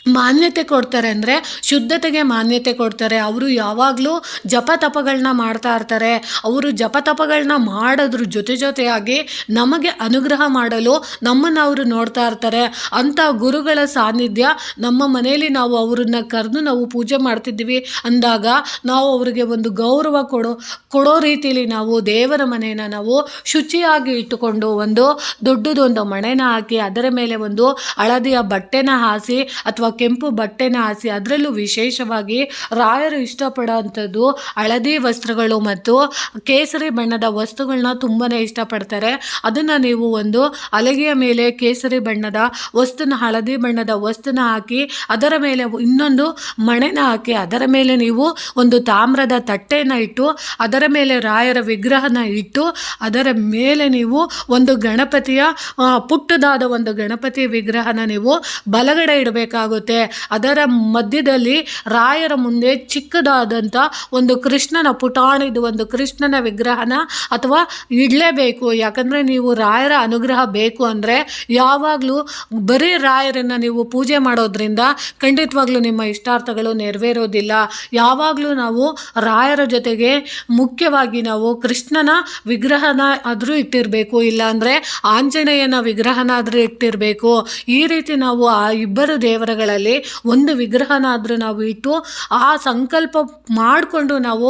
ಮಾನ್ಯತೆ ಕೊಡ್ತಾರೆ ಅಂದರೆ ಶುದ್ಧತೆಗೆ ಮಾನ್ಯತೆ ಕೊಡ್ತಾರೆ. ಅವರು ಯಾವಾಗಲೂ ಜಪ ತಪಗಳನ್ನ ಮಾಡ್ತಾ ಇರ್ತಾರೆ. ಅವರು ಜಪ ತಪಗಳನ್ನ ಮಾಡೋದ್ರ ಜೊತೆ ಜೊತೆಯಾಗಿ ನಮಗೆ ಅನುಗ್ರಹ ಮಾಡಲು ನಮ್ಮನ್ನು ಅವರು ನೋಡ್ತಾ ಇರ್ತಾರೆ. ಅಂಥ ಗುರುಗಳ ಸಾನ್ನಿಧ್ಯ ನಮ್ಮ ಮನೆಯಲ್ಲಿ ನಾವು ಅವರನ್ನ ಕರೆದು ನಾವು ಪೂಜೆ ಮಾಡ್ತಿದ್ವಿ ಅಂದಾಗ ನಾವು ಅವರಿಗೆ ಒಂದು ಗೌರವ ಕೊಡೋ ಕೊಡೋ ರೀತಿಯಲ್ಲಿ ನಾವು ದೇವರ ಮನೆಯನ್ನ ನಾವು ಶುಚಿಯಾಗಿ ಇಟ್ಟುಕೊಂಡು ಒಂದು ದೊಡ್ಡದೊಂದು ಮಣೆನ ಹಾಕಿ ಅದರ ಮೇಲೆ ಒಂದು ಹಳದಿಯ ಬಟ್ಟೆನ ಹಾಸಿ ಅಥವಾ ಕೆಂಪು ಬಟ್ಟೆನ ಹಾಸಿ ಅದರಲ್ಲೂ ವಿಶೇಷವಾಗಿ ರಾಯರು ಇಷ್ಟಪಡೋವಂಥದ್ದು ಹಳದಿ ವಸ್ತ್ರಗಳು ಮತ್ತು ಕೇಸರಿ ಬಣ್ಣದ ವಸ್ತುಗಳನ್ನ ತುಂಬಾ ಇಷ್ಟಪಡ್ತಾರೆ. ಅದನ್ನು ನೀವು ಒಂದು ಹಲಗೆಯ ಮೇಲೆ ಕೇಸರಿ ಬಣ್ಣದ ವಸ್ತುನ, ಹಳದಿ ಬಣ್ಣದ ವಸ್ತುನ ಹಾಕಿ ಅದರ ಮೇಲೆ ಇನ್ನೊಂದು ಮಣೆನ ಹಾಕಿ ಅದರ ಮೇಲೆ ನೀವು ಒಂದು ತಾಮ್ರದ ತಟ್ಟೆನ ಇಟ್ಟು ಅದರ ಮೇಲೆ ರಾಯರ ವಿಗ್ರಹನ ಇಟ್ಟು ಅದರ ಮೇಲೆ ನೀವು ಒಂದು ಗಣಪತಿಯ ಪುಟ್ಟದಾದ ಒಂದು ಗಣಪತಿ ವಿಗ್ರಹನ ನೀವು ಬಲಗಡೆ ಇಡಬೇಕಾಗುತ್ತೆ. ಅದರ ಮಧ್ಯದಲ್ಲಿ ರಾಯರ ಮುಂದೆ ಚಿಕ್ಕದಾದಂಥ ಒಂದು ಕೃಷ್ಣನ ಪುಟಾಣಿದು ಒಂದು ಕೃಷ್ಣನ ವಿಗ್ರಹನ ಅಥವಾ ಇಡಲೇಬೇಕು. ಯಾಕಂದರೆ ನೀವು ರಾಯರ ಅನುಗ್ರಹ ಬೇಕು ಅಂದರೆ ಯಾವಾಗಲೂ ಬರೀ ರಾಯರನ್ನು ನೀವು ಪೂಜೆ ಮಾಡೋದ್ರಿಂದ ಖಂಡಿತವಾಗ್ಲೂ ನಿಮ್ಮ ಇಷ್ಟಾರ್ಥಗಳು ನೆರವೇರೋದಿಲ್ಲ. ಯಾವಾಗಲೂ ನಾವು ರಾಯರ ಜೊತೆಗೆ ಮುಖ್ಯವಾಗಿ ನಾವು ಕೃಷ್ಣನ ವಿಗ್ರಹನ ಆದರೂ ಇಟ್ಟಿರಬೇಕು. ಇಲ್ಲಾಂದರೆ ಆಂಜನೇಯನ ವಿಗ್ರಹನಾದರೂ ಇಟ್ಟಿರಬೇಕು. ಈ ರೀತಿ ನಾವು ಆ ಇಬ್ಬರು ದೇವರುಗಳಲ್ಲಿ ಒಂದು ವಿಗ್ರಹನಾದರೂ ನಾವು ಇಟ್ಟು ಆ ಸಂಕಲ್ಪ ಮಾಡಿಕೊಂಡು ನಾವು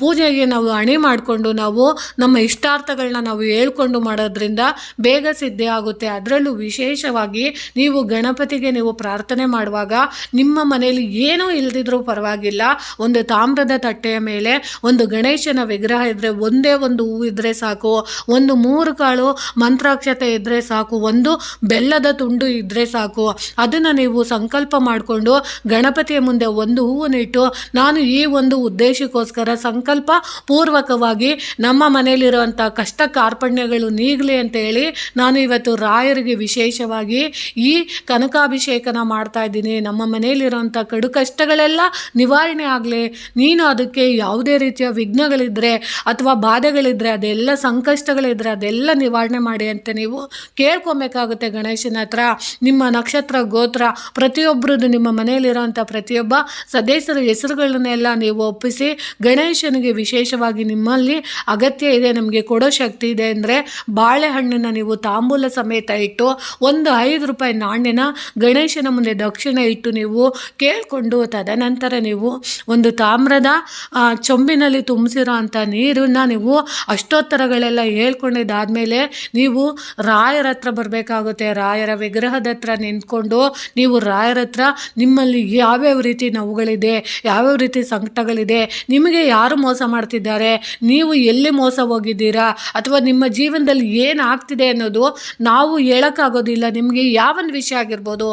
ಪೂಜೆಗೆ ನಾವು ಅಣಿ ಮಾಡಿಕೊಂಡು ನಾವು ನಮ್ಮ ಇಷ್ಟಾರ್ಥಗಳನ್ನ ನಾವು ಹೇಳ್ಕೊಂಡು ಮಾಡೋದ್ರಿಂದ ಬೇಗ ಸಿದ್ಧ ಆಗುತ್ತೆ. ಅದರಲ್ಲೂ ವಿಶೇಷವಾಗಿ ನೀವು ಗಣಪತಿಗೆ ನೀವು ಪ್ರಾರ್ಥನೆ ಮಾಡುವಾಗ ನಿಮ್ಮ ಮನೆಯಲ್ಲಿ ಏನೂ ಇಲ್ದಿದ್ರೂ ಪರವಾಗಿಲ್ಲ. ಒಂದು ತಾಮ್ರದ ತಟ್ಟೆಯ ಮೇಲೆ ಒಂದು ಗಣೇಶನ ವಿಗ್ರಹ ಇದ್ದರೆ ಒಂದೇ ಒಂದು ಹೂವು ಇದ್ದರೆ ಸಾಕು, ಒಂದು ಮೂರು ಕಾಳು ಮಂತ್ರಾಕ್ಷತೆ ಇದ್ದರೆ ಸಾಕು, ಒಂದು ಬೆಲ್ಲದ ತುಂಡು ಇದ್ದರೆ ಸಾಕು. ಅದನ್ನು ನೀವು ಸಂಕಲ್ಪ ಮಾಡಿಕೊಂಡು ಗಣಪತಿಯ ಮುಂದೆ ಒಂದು ಹೂವನ್ನಿಟ್ಟು ನಾನು ಈ ಒಂದು ಉದ್ದೇಶಕ್ಕೋಸ್ಕರ ಸಂಕಲ್ಪ ಪೂರ್ವಕವಾಗಿ ನಮ್ಮ ಮನೆಯಲ್ಲಿರುವಂಥ ಕಷ್ಟ ಕಾರ್ಪಣ್ಯಗಳು ನೀಗಲಿ ಅಂತ ಹೇಳಿ ನಾನು ಇವತ್ತು ರಾಯರಿಗೆ ವಿಶೇಷವಾಗಿ ಈ ಕನಕಾಭಿಷೇಕನ ಮಾಡ್ತಾ ಇದ್ದೀನಿ. ನಮ್ಮ ಮನೆಯಲ್ಲಿರುವಂಥ ಕಡು ಕಷ್ಟಗಳೆಲ್ಲ ನಿವಾರಣೆ ಆಗಲಿ. ನೀನು ಅದಕ್ಕೆ ಯಾವುದೇ ರೀತಿಯ ವಿಘ್ನಗಳಿದ್ದರೆ ಅಥವಾ ಬಾಧೆಗಳಿದ್ದರೆ ಅದೆಲ್ಲ ಸಂಕಷ್ಟಗಳಿದ್ದರೆ ಅದೆಲ್ಲ ನಿವಾರಣೆ ಮಾಡಿ ಅಂತ ನೀವು ಕೇಳ್ಕೊಬೇಕಾಗುತ್ತೆ ಗಣೇಶನ ಹತ್ರ. ನಿಮ್ಮ ನಕ್ಷತ್ರ ಗೋತ್ರ ಪ್ರತಿಯೊಬ್ಬರದ್ದು ನಿಮ್ಮ ಮನೆಯಲ್ಲಿರುವಂಥ ಪ್ರತಿಯೊಬ್ಬ ಸದಸ್ಯರ ಹೆಸರುಗಳನ್ನೆಲ್ಲ ನೀವು ಒಪ್ಪಿಸಿ, ಗಣೇಶನಿಗೆ ವಿಶೇಷವಾಗಿ ನಿಮ್ಮಲ್ಲಿ ಅಗತ್ಯ ಇದೆ, ನಮಗೆ ಕೊಡೋ ಶಕ್ತಿ ಇದೆ ಅಂದರೆ ಬಾಳೆಹಣ್ಣನ್ನು ನೀವು ತಾಂಬೂಲ ಸಮೇತ ಇಟ್ಟು ಒಂದು ಐದು ರೂಪಾಯಿ ನಾಣ್ಯನ ಗಣೇಶನ ಮುಂದೆ ದಕ್ಷಿಣೆ ಇಟ್ಟು ನೀವು ಕೇಳಿಕೊಂಡು ತದನಂತರ ನೀವು ಒಂದು ತಾಮ್ರದ ಚೊಂಬಿನಲ್ಲಿ ತುಂಬಿಸಿರೋ ಅಂಥ ನೀರನ್ನು ನೀವು ಅಷ್ಟೋತ್ತರಗಳೆಲ್ಲ ಹೇಳ್ಕೊಂಡಿದ್ದಾದಮೇಲೆ ನೀವು ರಾಯರ ಹತ್ರ ಬರಬೇಕಾಗುತ್ತೆ. ರಾಯರ ವಿಗ್ರಹದ ಹತ್ರ ನಿಂತ್ಕೊಂಡು ನೀವು ರಾಯರ ಹತ್ರ ನಿಮ್ಮಲ್ಲಿ ಯಾವ್ಯಾವ ರೀತಿ ನೋವುಗಳಿದೆ, ಯಾವ್ಯಾವ ರೀತಿ ಸಂಕಟಗಳಿದೆ, ನಿಮಗೆ ಯಾರು ಮೋಸ ಮಾಡ್ತಿದ್ದಾರೆ, ನೀವು ಎಲ್ಲಿ ಮೋಸ ಹೋಗಿದ್ದೀರಾ, ಅಥವಾ ನಿಮ್ಮ ಜೀವನದಲ್ಲಿ ಏನು ಆಗ್ತಿದೆ ಅನ್ನೋದು ನಾವು ಹೇಳೋಕ್ಕಾಗೋದಿಲ್ಲ. ನಿಮಗೆ ಯಾವೊಂದು ವಿಷಯ ಆಗಿರ್ಬೋದು,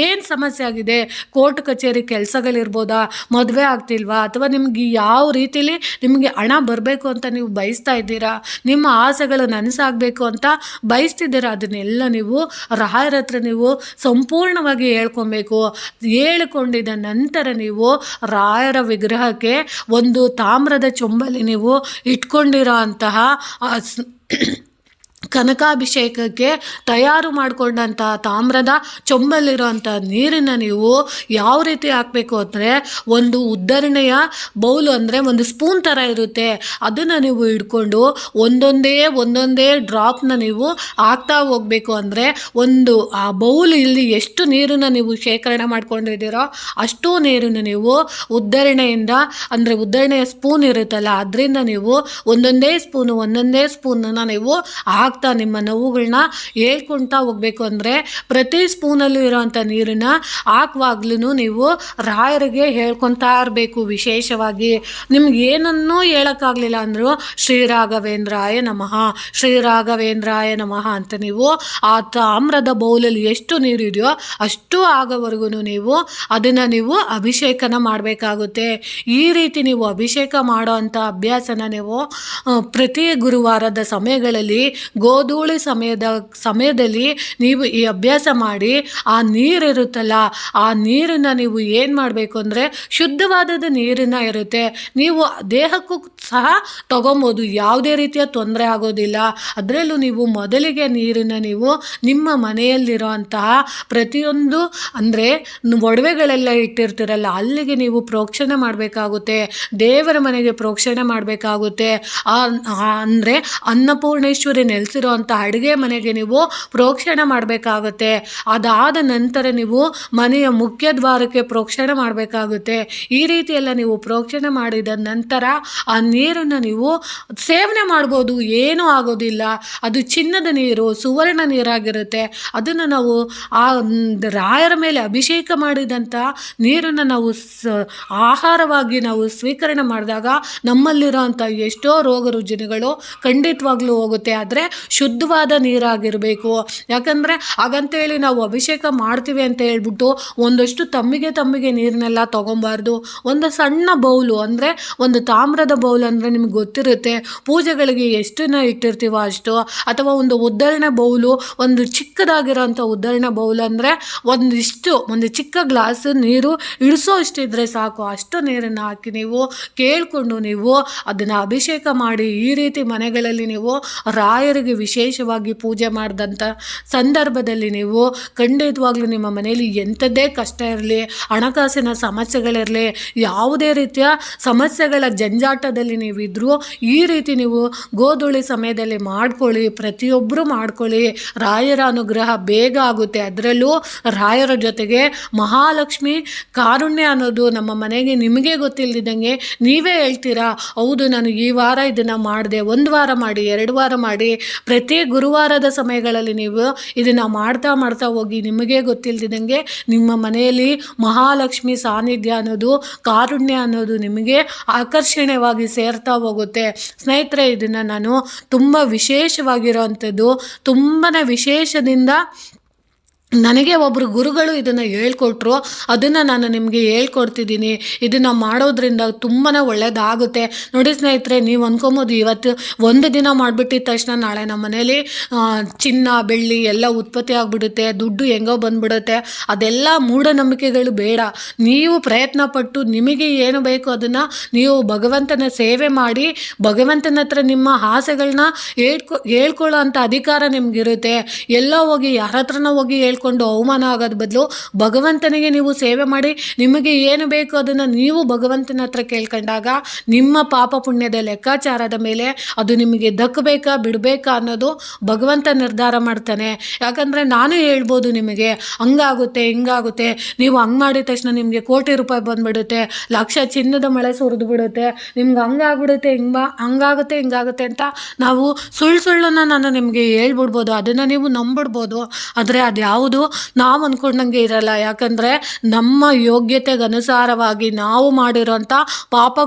ಏನು ಸಮಸ್ಯೆ ಆಗಿದೆ, ಕೋರ್ಟ್ ಕಚೇರಿ ಕೆಲಸಗಳಿರ್ಬೋದಾ, ಮದುವೆ ಆಗ್ತಿಲ್ವಾ, ಅಥವಾ ನಿಮ್ಗೆ ಯಾವ ರೀತಿಲಿ ನಿಮಗೆ ಹಣ ಬರಬೇಕು ಅಂತ ನೀವು ಬಯಸ್ತಾ ಇದ್ದೀರಾ, ನಿಮ್ಮ ಆಸೆಗಳು ನನಸಾಗಬೇಕು ಅಂತ ಬಯಸ್ತಿದ್ದೀರಾ, ಅದನ್ನೆಲ್ಲ ನೀವು ರಾಯರ ಹತ್ರ ನೀವು ಸಂಪೂರ್ಣವಾಗಿ ಹೇಳ್ಕೊಬೇಕು. ಹೇಳಿಕೊಂಡಿದ ನಂತರ ನೀವು ರಾಯರ ವಿಗ್ರಹಕ್ಕೆ ಒಂದು ತಾಮ್ರದ ಚೊಂಬಲಿ ನೀವು ಇಟ್ಕೊಂಡಿರೋ ಅಂತಹ ಕನಕಾಭಿಷೇಕಕ್ಕೆ ತಯಾರು ಮಾಡಿಕೊಂಡಂಥ ತಾಮ್ರದ ಚೊಂಬಲ್ಲಿರೋಂಥ ನೀರನ್ನು ನೀವು ಯಾವ ರೀತಿ ಹಾಕಬೇಕು ಅಂದರೆ ಒಂದು ಉದ್ದರಣೆಯ ಬೌಲು ಅಂದರೆ ಒಂದು ಸ್ಪೂನ್ ಥರ ಇರುತ್ತೆ. ಅದನ್ನು ನೀವು ಹಿಡ್ಕೊಂಡು ಒಂದೊಂದೇ ಒಂದೊಂದೇ ಡ್ರಾಪ್ನ ನೀವು ಹಾಕ್ತಾ ಹೋಗಬೇಕು ಅಂದರೆ ಒಂದು ಆ ಬೌಲ್ ಇಲ್ಲಿ ಎಷ್ಟು ನೀರನ್ನು ನೀವು ಶೇಖರಣೆ ಮಾಡ್ಕೊಂಡಿದ್ದೀರೋ ಅಷ್ಟು ನೀರನ್ನು ನೀವು ಉದ್ದರಣೆಯಿಂದ ಅಂದರೆ ಉದ್ದರಣೆಯ ಸ್ಪೂನ್ ಇರುತ್ತಲ್ಲ, ಅದರಿಂದ ನೀವು ಒಂದೊಂದೇ ಸ್ಪೂನು ಒಂದೊಂದೇ ಸ್ಪೂನನ್ನು ನೀವು ಹಾಕ್ತಾ ನಿಮ್ಮ ನೋವುಗಳನ್ನ ಹೇಳ್ಕೊಳ್ತಾ ಹೋಗ್ಬೇಕು ಅಂದರೆ ಪ್ರತಿ ಸ್ಪೂನಲ್ಲೂ ಇರೋವಂಥ ನೀರನ್ನ ಹಾಕುವಾಗ್ಲೂ ನೀವು ರಾಯರಿಗೆ ಹೇಳ್ಕೊತಾ ಇರಬೇಕು ವಿಶೇಷವಾಗಿ. ನಿಮ್ಗೆ ಏನನ್ನೂ ಹೇಳೋಕ್ಕಾಗಲಿಲ್ಲ ಅಂದರೂ ಶ್ರೀರಾಘವೇಂದ್ರಾಯ ನಮಃ ಶ್ರೀರಾಘವೇಂದ್ರಾಯ ನಮಃ ಅಂತ ನೀವು ಆ ತಾಮ್ರದ ಬೌಲಲ್ಲಿ ಎಷ್ಟು ನೀರಿದೆಯೋ ಅಷ್ಟು ಆಗೋವರೆಗೂ ನೀವು ಅದನ್ನು ನೀವು ಅಭಿಷೇಕನ ಮಾಡಬೇಕಾಗುತ್ತೆ. ಈ ರೀತಿ ನೀವು ಅಭಿಷೇಕ ಮಾಡೋ ಅಂಥ ಅಭ್ಯಾಸನ ನೀವು ಪ್ರತಿ ಗುರುವಾರದ ಸಮಯಗಳಲ್ಲಿ ಗೋಧೂಳಿ ಸಮಯದ, ಸಮಯದಲ್ಲಿ ನೀವು ಈ ಅಭ್ಯಾಸ ಮಾಡಿ, ಆ ನೀರಿರುತ್ತಲ್ಲ ಆ ನೀರನ್ನು ನೀವು ಏನು ಮಾಡಬೇಕು ಅಂದರೆ ಶುದ್ಧವಾದದ ನೀರನ್ನು ಇರುತ್ತೆ. ನೀವು ದೇಹಕ್ಕೂ ಸಹ ತಗೊಬೋದು, ಯಾವುದೇ ರೀತಿಯ ತೊಂದರೆ ಆಗೋದಿಲ್ಲ. ಅದರಲ್ಲೂ ನೀವು ಮೊದಲಿಗೆ ನೀರನ್ನು ನೀವು ನಿಮ್ಮ ಮನೆಯಲ್ಲಿರುವಂತಹ ಪ್ರತಿಯೊಂದು ಅಂದರೆ ಒಡವೆಗಳೆಲ್ಲ ಇಟ್ಟಿರ್ತೀರಲ್ಲ, ಅಲ್ಲಿಗೆ ನೀವು ಪ್ರೋಕ್ಷಣೆ ಮಾಡಬೇಕಾಗುತ್ತೆ. ದೇವರ ಮನೆಗೆ ಪ್ರೋಕ್ಷಣೆ ಮಾಡಬೇಕಾಗುತ್ತೆ. ಅಂದರೆ ಅನ್ನಪೂರ್ಣೇಶ್ವರಿ ನೆಲೆಸಿರೋ ಅಂಥ ಅಡುಗೆ ಮನೆಗೆ ನೀವು ಪ್ರೋಕ್ಷಣ ಮಾಡಬೇಕಾಗುತ್ತೆ. ಅದಾದ ನಂತರ ನೀವು ಮನೆಯ ಮುಖ್ಯ ದ್ವಾರಕ್ಕೆ ಪ್ರೋಕ್ಷಣ ಮಾಡಬೇಕಾಗುತ್ತೆ. ಈ ರೀತಿಯೆಲ್ಲ ನೀವು ಪ್ರೋಕ್ಷಣೆ ಮಾಡಿದ ನಂತರ ಆ ನೀರನ್ನು ನೀವು ಸೇವನೆ ಮಾಡ್ಬೋದು. ಏನೂ ಆಗೋದಿಲ್ಲ. ಅದು ಚಿನ್ನದ ನೀರು, ಸುವರ್ಣ ನೀರಾಗಿರುತ್ತೆ. ಅದನ್ನು ನಾವು ಆ ರಾಯರ ಮೇಲೆ ಅಭಿಷೇಕ ಮಾಡಿದಂಥ ನೀರನ್ನು ನಾವು ಸ ಆಹಾರವಾಗಿ ನಾವು ಸ್ವೀಕರಣೆ ಮಾಡಿದಾಗ ನಮ್ಮಲ್ಲಿರೋಂಥ ಎಷ್ಟೋ ರೋಗ ರುಜಿನಗಳು ಖಂಡಿತವಾಗ್ಲೂ ಹೋಗುತ್ತೆ. ಆದರೆ ಶುದ್ಧವಾದ ನೀರಾಗಿರಬೇಕು. ಯಾಕಂದರೆ ಹಾಗಂತೇಳಿ ನಾವು ಅಭಿಷೇಕ ಮಾಡ್ತೀವಿ ಅಂತ ಹೇಳ್ಬಿಟ್ಟು ಒಂದಷ್ಟು ತಮ್ಮಿಗೆ ತಮ್ಮಿಗೆ ನೀರನ್ನೆಲ್ಲ ತೊಗೊಬಾರ್ದು. ಒಂದು ಸಣ್ಣ ಬೌಲು ಅಂದರೆ ಒಂದು ತಾಮ್ರದ ಬೌಲ್ ಅಂದರೆ ನಿಮ್ಗೆ ಗೊತ್ತಿರುತ್ತೆ. ಪೂಜೆಗಳಿಗೆ ಎಷ್ಟನ್ನ ಇಟ್ಟಿರ್ತೀವೋ ಅಷ್ಟು. ಅಥವಾ ಒಂದು ಉದ್ದರಣೆ ಬೌಲು, ಒಂದು ಚಿಕ್ಕದಾಗಿರೋಂಥ ಉದ್ದರಣೆ ಬೌಲ್ ಅಂದರೆ ಒಂದಿಷ್ಟು, ಒಂದು ಚಿಕ್ಕ ಗ್ಲಾಸ್ ನೀರು ಇಳಿಸೋ ಅಷ್ಟಿದ್ರೆ ಸಾಕು. ಅಷ್ಟು ನೀರನ್ನು ಹಾಕಿ ನೀವು ಕೇಳಿಕೊಂಡು ನೀವು ಅದನ್ನು ಅಭಿಷೇಕ ಮಾಡಿ ಈ ರೀತಿ ಮನೆಗಳಲ್ಲಿ ನೀವು ರಾಯರಿಗೆ ವಿಶೇಷವಾಗಿ ಪೂಜೆ ಮಾಡಿದಂಥ ಸಂದರ್ಭದಲ್ಲಿ ನೀವು ಖಂಡಿತವಾಗ್ಲೂ ನಿಮ್ಮ ಮನೆಯಲ್ಲಿ ಎಂಥದ್ದೇ ಕಷ್ಟ ಇರಲಿ, ಹಣಕಾಸಿನ ಸಮಸ್ಯೆಗಳಿರಲಿ, ಯಾವುದೇ ರೀತಿಯ ಸಮಸ್ಯೆಗಳ ಜಂಜಾಟದಲ್ಲಿ ನೀವಿದ್ರೂ ಈ ರೀತಿ ನೀವು ಗೋಧೂಳಿ ಸಮಯದಲ್ಲಿ ಮಾಡ್ಕೊಳ್ಳಿ ಪ್ರತಿಯೊಬ್ಬರು ಮಾಡ್ಕೊಳ್ಳಿ. ರಾಯರ ಅನುಗ್ರಹ ಬೇಗ ಆಗುತ್ತೆ. ಅದರಲ್ಲೂ ರಾಯರ ಜೊತೆಗೆ ಮಹಾಲಕ್ಷ್ಮಿ ಕಾರುಣ್ಯ ಅನ್ನೋದು ನಮ್ಮ ಮನೆಗೆ ನಿಮಗೆ ಗೊತ್ತಿಲ್ಲದಿದ್ದಂಗೆ ನೀವೇ ಹೇಳ್ತೀರಾ, ಹೌದು, ನಾನು ಈ ವಾರ ಇದನ್ನು ಮಾಡಿದೆ, ಒಂದು ವಾರ ಮಾಡಿ, ಎರಡು ವಾರ ಮಾಡಿ ಪ್ರತಿ ಗುರುವಾರದ ಸಮಯಗಳಲ್ಲಿ ನೀವು ಇದನ್ನು ಮಾಡ್ತಾ ಮಾಡ್ತಾ ಹೋಗಿ ನಿಮಗೆ ಗೊತ್ತಿಲ್ಲದಿದ್ದಂಗೆ ನಿಮ್ಮ ಮನೆಯಲ್ಲಿ ಮಹಾಲಕ್ಷ್ಮಿ ಸಾನ್ನಿಧ್ಯ ಅನ್ನೋದು, ಕಾರುಣ್ಯ ಅನ್ನೋದು ನಿಮಗೆ ಆಕರ್ಷಣೀಯವಾಗಿ ಸೇರ್ತಾ ಹೋಗುತ್ತೆ. ಸ್ನೇಹಿತರೆ, ಇದನ್ನು ನಾನು ತುಂಬ ವಿಶೇಷವಾಗಿರೋವಂಥದ್ದು ತುಂಬಾ ವಿಶೇಷದಿಂದ ನನಗೆ ಒಬ್ಬರು ಗುರುಗಳು ಇದನ್ನು ಹೇಳ್ಕೊಟ್ರು, ಅದನ್ನು ನಾನು ನಿಮಗೆ ಹೇಳ್ಕೊಡ್ತಿದ್ದೀನಿ. ಇದನ್ನು ಮಾಡೋದ್ರಿಂದ ತುಂಬಾ ಒಳ್ಳೆಯದಾಗುತ್ತೆ ನೋಡಿ ಸ್ನೇಹಿತರೆ, ನೀವು ಅಂದ್ಕೊಬೋದು ಇವತ್ತು ಒಂದು ದಿನ ಮಾಡಿಬಿಟ್ಟಿದ ತಕ್ಷಣ ನಾಳೆ ನಮ್ಮ ಮನೇಲಿ ಚಿನ್ನ, ಬೆಳ್ಳಿ ಎಲ್ಲ ಉತ್ಪತ್ತಿ ಆಗಿಬಿಡುತ್ತೆ, ದುಡ್ಡು ಹೆಂಗೋ ಬಂದ್ಬಿಡುತ್ತೆ. ಅದೆಲ್ಲ ಮೂಢನಂಬಿಕೆಗಳು ಬೇಡ. ನೀವು ಪ್ರಯತ್ನ ಪಟ್ಟು ನಿಮಗೆ ಏನು ಬೇಕು ಅದನ್ನು ನೀವು ಭಗವಂತನ ಸೇವೆ ಮಾಡಿ, ಭಗವಂತನ ಹತ್ರ ನಿಮ್ಮ ಆಸೆಗಳನ್ನ ಹೇಳ್ಕೊ, ಹೇಳ್ಕೊಳ್ಳೋ ಅಂಥ ಅಧಿಕಾರ ನಿಮಗಿರುತ್ತೆ. ಎಲ್ಲೋ ಹೋಗಿ, ಯಾರ ಹತ್ರನ ಹೋಗಿ ಹೇಳ್ಕೊಂಡು ಅವಮಾನ ಆಗೋದ್ ಬದಲು ಭಗವಂತನಿಗೆ ನೀವು ಸೇವೆ ಮಾಡಿ, ನಿಮಗೆ ಏನು ಬೇಕು ಅದನ್ನು ನೀವು ಭಗವಂತನ ಹತ್ರ ಕೇಳ್ಕೊಂಡಾಗ ನಿಮ್ಮ ಪಾಪ ಪುಣ್ಯದ ಲೆಕ್ಕಾಚಾರದ ಮೇಲೆ ಅದು ನಿಮಗೆ ದಕ್ಕಬೇಕಾ, ಬಿಡಬೇಕಾ ಅನ್ನೋದು ಭಗವಂತ ನಿರ್ಧಾರ ಮಾಡ್ತಾನೆ. ಯಾಕಂದರೆ ನಾನು ಹೇಳ್ಬೋದು ನಿಮಗೆ, ಹಂಗಾಗುತ್ತೆ, ಹಿಂಗಾಗುತ್ತೆ, ನೀವು ಹಂಗೆ ಮಾಡಿದ ತಕ್ಷಣ ನಿಮಗೆ ಕೋಟಿ ರೂಪಾಯಿ ಬಂದ್ಬಿಡುತ್ತೆ, ಲಕ್ಷ ಚಿನ್ನದ ಮಳೆ ಸುರಿದು ಬಿಡುತ್ತೆ, ನಿಮ್ಗೆ ಹಂಗಾಗ್ಬಿಡುತ್ತೆ, ಹಿಂಗ ಹಂಗಾಗುತ್ತೆ, ಹಿಂಗಾಗುತ್ತೆ ಅಂತ ನಾವು ಸುಳ್ಳು ಸುಳ್ಳನ್ನು ನಾನು ನಿಮಗೆ ಹೇಳ್ಬಿಡ್ಬೋದು, ಅದನ್ನು ನೀವು ನಂಬಿಡ್ಬೋದು. ಆದರೆ ಅದು ಯಾವುದು ನಾವು ಅಂದ್ಕೊಂಡಂಗೆ ಇರಲ್ಲ. ಯಾಕಂದರೆ ನಮ್ಮ ಯೋಗ್ಯತೆಗನುಸಾರವಾಗಿ ನಾವು ಮಾಡಿರೋಂಥ ಪಾಪ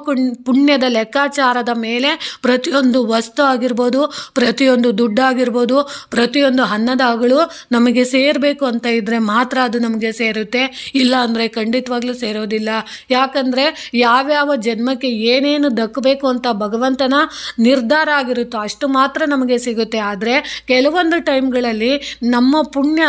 ಪುಣ್ಯದ ಲೆಕ್ಕಾಚಾರದ ಮೇಲೆ ಪ್ರತಿಯೊಂದು ವಸ್ತು ಆಗಿರ್ಬೋದು, ಪ್ರತಿಯೊಂದು ದುಡ್ಡಾಗಿರ್ಬೋದು ಪ್ರತಿಯೊಂದು ಅನ್ನದಾಗಳು ನಮಗೆ ಸೇರಬೇಕು ಅಂತ ಇದ್ದರೆ ಮಾತ್ರ ಅದು ನಮಗೆ ಸೇರುತ್ತೆ. ಇಲ್ಲ ಅಂದರೆ ಖಂಡಿತವಾಗ್ಲೂ ಸೇರೋದಿಲ್ಲ. ಯಾಕಂದರೆ ಯಾವ್ಯಾವ ಜನ್ಮಕ್ಕೆ ಏನೇನು ದಕ್ಕಬೇಕು ಅಂತ ಭಗವಂತನ ನಿರ್ಧಾರ ಆಗಿರುತ್ತೋ ಅಷ್ಟು ಮಾತ್ರ ನಮಗೆ ಸಿಗುತ್ತೆ. ಆದರೆ ಕೆಲವೊಂದು ಟೈಮ್ಗಳಲ್ಲಿ ನಮ್ಮ ಪುಣ್ಯ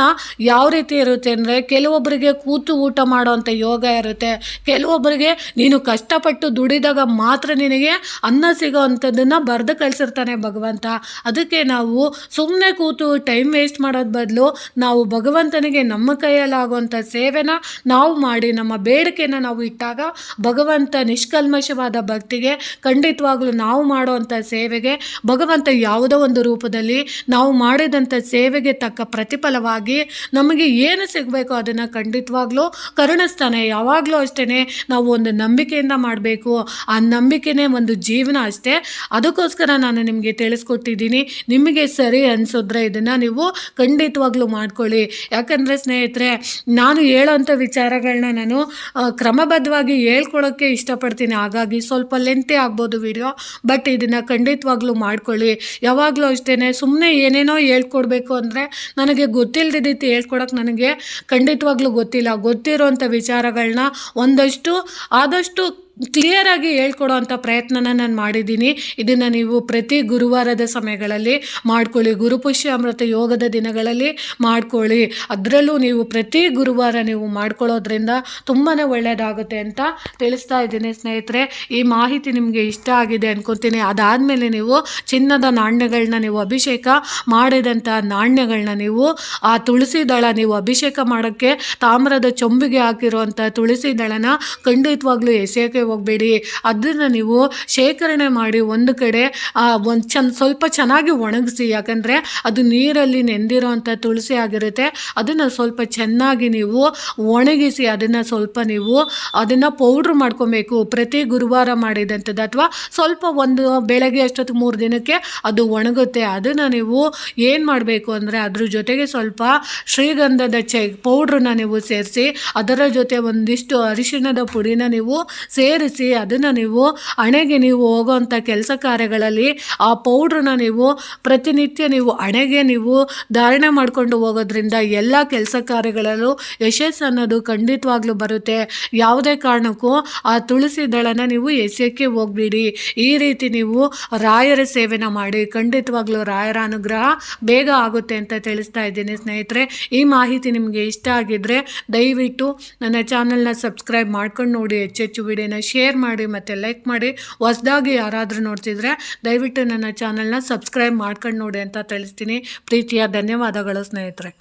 ಯಾವ ರೀತಿ ಇರುತ್ತೆ ಅಂದರೆ ಕೆಲವೊಬ್ಬರಿಗೆ ಕೂತು ಊಟ ಮಾಡೋವಂಥ ಯೋಗ ಇರುತ್ತೆ. ಕೆಲವೊಬ್ಬರಿಗೆ ನೀನು ಕಷ್ಟಪಟ್ಟು ದುಡಿದಾಗ ಮಾತ್ರ ನಿನಗೆ ಅನ್ನ ಸಿಗೋ ಅಂಥದ್ದನ್ನು ಬರೆದು ಕಳಿಸಿರ್ತಾನೆ ಭಗವಂತ. ಅದಕ್ಕೆ ನಾವು ಸುಮ್ಮನೆ ಕೂತು ಟೈಮ್ ವೇಸ್ಟ್ ಮಾಡೋದು ಬದಲು ನಾವು ಭಗವಂತನಿಗೆ ನಮ್ಮ ಕೈಯಲ್ಲಾಗುವಂಥ ಸೇವೆನ ನಾವು ಮಾಡಿ, ನಮ್ಮ ಬೇಡಿಕೆನ ನಾವು ಇಟ್ಟಾಗ ಭಗವಂತ ನಿಷ್ಕಲ್ಮಶವಾದ ಭಕ್ತಿಗೆ ಖಂಡಿತವಾಗಲೂ ನಾವು ಮಾಡುವಂಥ ಸೇವೆಗೆ ಭಗವಂತ ಯಾವುದೋ ಒಂದು ರೂಪದಲ್ಲಿ ನಾವು ಮಾಡಿದಂಥ ಸೇವೆಗೆ ತಕ್ಕ ಪ್ರತಿಫಲವಾಗಿ ನಮಗೆ ಏನು ಸಿಗಬೇಕು ಅದನ್ನು ಖಂಡಿತವಾಗ್ಲೂ ಕರುಣಿಸ್ತಾನೆ. ಯಾವಾಗಲೂ ಅಷ್ಟೇ ನಾವು ಒಂದು ನಂಬಿಕೆಯಿಂದ ಮಾಡಬೇಕು. ಆ ನಂಬಿಕೆನೇ ಒಂದು ಜೀವನ ಅಷ್ಟೇ. ಅದಕ್ಕೋಸ್ಕರ ನಾನು ನಿಮಗೆ ತಿಳಿಸ್ಕೊಟ್ಟಿದ್ದೀನಿ. ನಿಮಗೆ ಸರಿ ಅನಿಸಿದ್ರೆ ಇದನ್ನು ನೀವು ಖಂಡಿತವಾಗ್ಲೂ ಮಾಡ್ಕೊಳ್ಳಿ. ಯಾಕಂದರೆ ಸ್ನೇಹಿತರೆ, ನಾನು ಹೇಳೋಂಥ ವಿಚಾರಗಳನ್ನ ನಾನು ಕ್ರಮಬದ್ಧವಾಗಿ ಹೇಳ್ಕೊಳ್ಳೋಕ್ಕೆ ಇಷ್ಟಪಡ್ತೀನಿ. ಹಾಗಾಗಿ ಸ್ವಲ್ಪ ಲೆಂತೆ ಆಗ್ಬೋದು ವಿಡಿಯೋ, ಬಟ್ ಇದನ್ನು ಖಂಡಿತವಾಗ್ಲೂ ಮಾಡ್ಕೊಳ್ಳಿ. ಯಾವಾಗಲೂ ಅಷ್ಟೇ ಸುಮ್ಮನೆ ಏನೇನೋ ಹೇಳ್ಕೊಡ್ಬೇಕು ಅಂದರೆ ನನಗೆ ಗೊತ್ತಿಲ್ಲದಿದ್ದು ಹೇಳ್ಕೊಡೋಕೆ ನನಗೆ ಖಂಡಿತವಾಗ್ಲೂ ಗೊತ್ತಿಲ್ಲ. ಗೊತ್ತಿರೋಂಥ ವಿಚಾರಗಳನ್ನ ಒಂದಷ್ಟು ಆದಷ್ಟು ಕ್ಲಿಯರಾಗಿ ಹೇಳ್ಕೊಡೋ ಅಂಥ ಪ್ರಯತ್ನನ ನಾನು ಮಾಡಿದ್ದೀನಿ. ಇದನ್ನು ನೀವು ಪ್ರತಿ ಗುರುವಾರದ ಸಮಯಗಳಲ್ಲಿ ಮಾಡ್ಕೊಳ್ಳಿ. ಗುರುಪುಷ್ಯ ಅಮೃತ ಯೋಗದ ದಿನಗಳಲ್ಲಿ ಮಾಡ್ಕೊಳ್ಳಿ. ಅದರಲ್ಲೂ ನೀವು ಪ್ರತಿ ಗುರುವಾರ ನೀವು ಮಾಡ್ಕೊಳ್ಳೋದ್ರಿಂದ ತುಂಬಾ ಒಳ್ಳೆಯದಾಗುತ್ತೆ ಅಂತ ತಿಳಿಸ್ತಾ ಇದ್ದೀನಿ ಸ್ನೇಹಿತರೆ. ಈ ಮಾಹಿತಿ ನಿಮಗೆ ಇಷ್ಟ ಆಗಿದೆ ಅನ್ಕೊತೀನಿ. ಅದಾದಮೇಲೆ ನೀವು ಚಿನ್ನದ ನಾಣ್ಯಗಳನ್ನ ನೀವು ಅಭಿಷೇಕ ಮಾಡಿದಂಥ ನಾಣ್ಯಗಳನ್ನ ನೀವು ಆ ತುಳಸಿ ದಳ ನೀವು ಅಭಿಷೇಕ ಮಾಡೋಕ್ಕೆ ತಾಮ್ರದ ಚೊಂಬಿಗೆ ಹಾಕಿರುವಂಥ ತುಳಸಿ ದಳನ ಖಂಡಿತವಾಗ್ಲೂ ಎಸೆಯೋಕ್ಕೆ ಹೋಗಬೇಡಿ. ಅದನ್ನು ನೀವು ಶೇಖರಣೆ ಮಾಡಿ ಒಂದು ಕಡೆ ಒಂದು ಸ್ವಲ್ಪ ಚೆನ್ನಾಗಿ ಒಣಗಿಸಿ. ಯಾಕಂದರೆ ಅದು ನೀರಲ್ಲಿ ನೆಂದಿರೋ ಅಂಥ ತುಳಸಿ ಆಗಿರುತ್ತೆ. ಅದನ್ನು ಸ್ವಲ್ಪ ಚೆನ್ನಾಗಿ ನೀವು ಒಣಗಿಸಿ, ಅದನ್ನು ಸ್ವಲ್ಪ ನೀವು ಅದನ್ನು ಪೌಡ್ರ್ ಮಾಡ್ಕೊಬೇಕು. ಪ್ರತಿ ಗುರುವಾರ ಮಾಡಿದಂಥದ್ದು ಅಥವಾ ಸ್ವಲ್ಪ ಒಂದು ಬೆಳಗ್ಗೆ ಅಷ್ಟೊತ್ತು ಮೂರು ದಿನಕ್ಕೆ ಅದು ಒಣಗುತ್ತೆ. ಅದನ್ನು ನೀವು ಏನು ಮಾಡಬೇಕು ಅಂದರೆ ಅದ್ರ ಜೊತೆಗೆ ಸ್ವಲ್ಪ ಶ್ರೀಗಂಧದ ಚೆ, ಪೌಡ್ರನ್ನ ನೀವು ಸೇರಿಸಿ, ಅದರ ಜೊತೆ ಒಂದಿಷ್ಟು ಅರಿಶಿಣದ ಪುಡಿನ ನೀವು ಸೇರಿಸಿ ಸೇರಿಸಿ ಅದನ್ನು ನೀವು ಹಣೆಗೆ ನೀವು ಹೋಗೋವಂಥ ಕೆಲಸ ಕಾರ್ಯಗಳಲ್ಲಿ ಆ ಪೌಡ್ರನ್ನ ನೀವು ಪ್ರತಿನಿತ್ಯ ನೀವು ಹಣೆಗೆ ನೀವು ಧಾರಣೆ ಮಾಡಿಕೊಂಡು ಹೋಗೋದ್ರಿಂದ ಎಲ್ಲ ಕೆಲಸ ಕಾರ್ಯಗಳಲ್ಲೂ ಯಶಸ್ಸು ಅನ್ನೋದು ಖಂಡಿತವಾಗ್ಲೂ ಬರುತ್ತೆ. ಯಾವುದೇ ಕಾರಣಕ್ಕೂ ಆ ತುಳಸಿ ದಳನ ನೀವು ಎಸೆಯೋಕ್ಕೆ ಹೋಗ್ಬೇಡಿ. ಈ ರೀತಿ ನೀವು ರಾಯರ ಸೇವೆನ ಮಾಡಿ. ಖಂಡಿತವಾಗ್ಲೂ ರಾಯರ ಅನುಗ್ರಹ ಬೇಗ ಆಗುತ್ತೆ ಅಂತ ತಿಳಿಸ್ತಾ ಇದ್ದೀನಿ ಸ್ನೇಹಿತರೆ. ಈ ಮಾಹಿತಿ ನಿಮಗೆ ಇಷ್ಟ ಆಗಿದ್ದರೆ ದಯವಿಟ್ಟು ನನ್ನ ಚಾನಲ್ನ ಸಬ್ಸ್ಕ್ರೈಬ್ ಮಾಡ್ಕೊಂಡು ನೋಡಿ. ಹೆಚ್ಚೆಚ್ಚು ವಿಡಿಯೋನ ಶೇರ್ ಮಾಡಿ ಮತ್ತು ಲೈಕ್ ಮಾಡಿ. ಹೊಸದಾಗಿ ಯಾರಾದರೂ ನೋಡ್ತಿದ್ರೆ ದಯವಿಟ್ಟು ನನ್ನ ಚಾನಲ್ನ ಸಬ್ಸ್ಕ್ರೈಬ್ ಮಾಡ್ಕೊಂಡು ನೋಡಿ ಅಂತ ತಿಳಿಸ್ತೀನಿ. ಪ್ರೀತಿಯ ಧನ್ಯವಾದಗಳು ಸ್ನೇಹಿತರೆ.